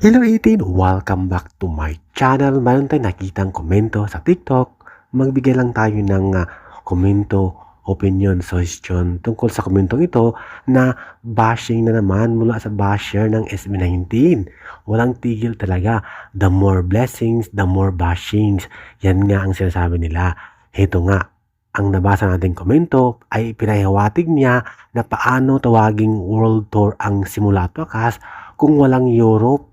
Hello 18! Welcome back to my channel. Mayroon tayong nakitang komento sa TikTok. Magbigay lang tayo ng ah, komento, opinion, suggestion tungkol sa komentong ito na bashing na naman mula sa basher ng SB19. Walang tigil talaga. The more blessings, the more bashings. Yan nga ang sinasabi nila. Heto nga, ang nabasa nating komento ay pinahiwatig niya na paano tawaging world tour ang simula at kung walang Europe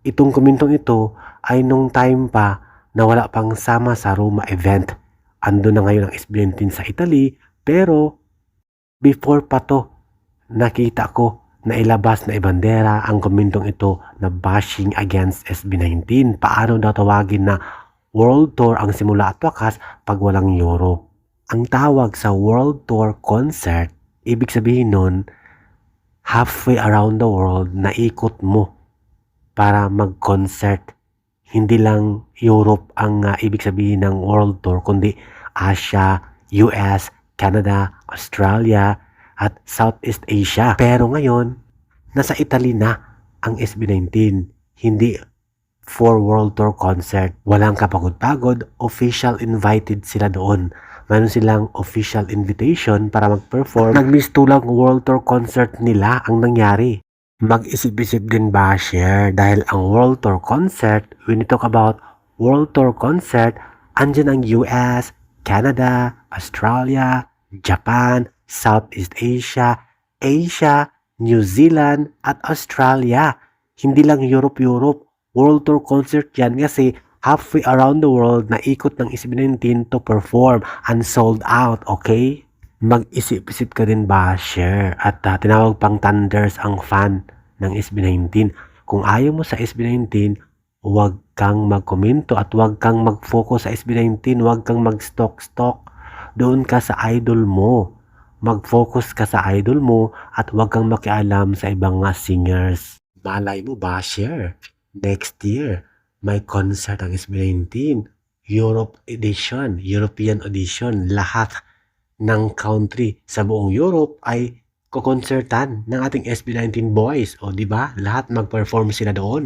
itong komentong ito ay nung time pa na wala pang sama sa Roma event. Ando na ngayon ang SB19 sa Italy, pero before pa to, nakita ko na ilabas na ibandera ang komentong ito na bashing against SB19. Paano daw tawagin na World Tour ang simula at wakas pag walang Euro? Ang tawag sa World Tour concert, ibig sabihin nun, halfway around the world na ikot mo para mag-concert. Hindi lang Europe ang uh, ibig sabihin ng world tour, kundi Asia, US, Canada, Australia, at Southeast Asia. Pero ngayon, nasa Italy na ang SB19. Hindi for world tour concert. Walang kapagod-pagod, official invited sila doon. Meron silang official invitation para mag-perform. Nagmistulang world tour concert nila ang nangyari mag-isip-isip din ba share dahil ang World Tour Concert, when you talk about World Tour Concert, andyan ang US, Canada, Australia, Japan, Southeast Asia, Asia, New Zealand, at Australia. Hindi lang Europe-Europe. World Tour Concert yan kasi halfway around the world na ikot ng SB19 to perform and sold out, okay? Mag-isip-isip ka din ba, share, at uh, tinawag pang Thunders ang fan ng SB19. Kung ayaw mo sa SB19, huwag kang magkomento at huwag kang mag-focus sa SB19, huwag kang mag-stock-stock. Doon ka sa idol mo. Mag-focus ka sa idol mo at huwag kang makialam sa ibang mga singers. Malay mo ba, share? Next year, may concert ang SB19. Europe edition, European edition, lahat ng country sa buong Europe ay kukonsertan ng ating SB19 boys. O di ba? Lahat mag-perform sila doon.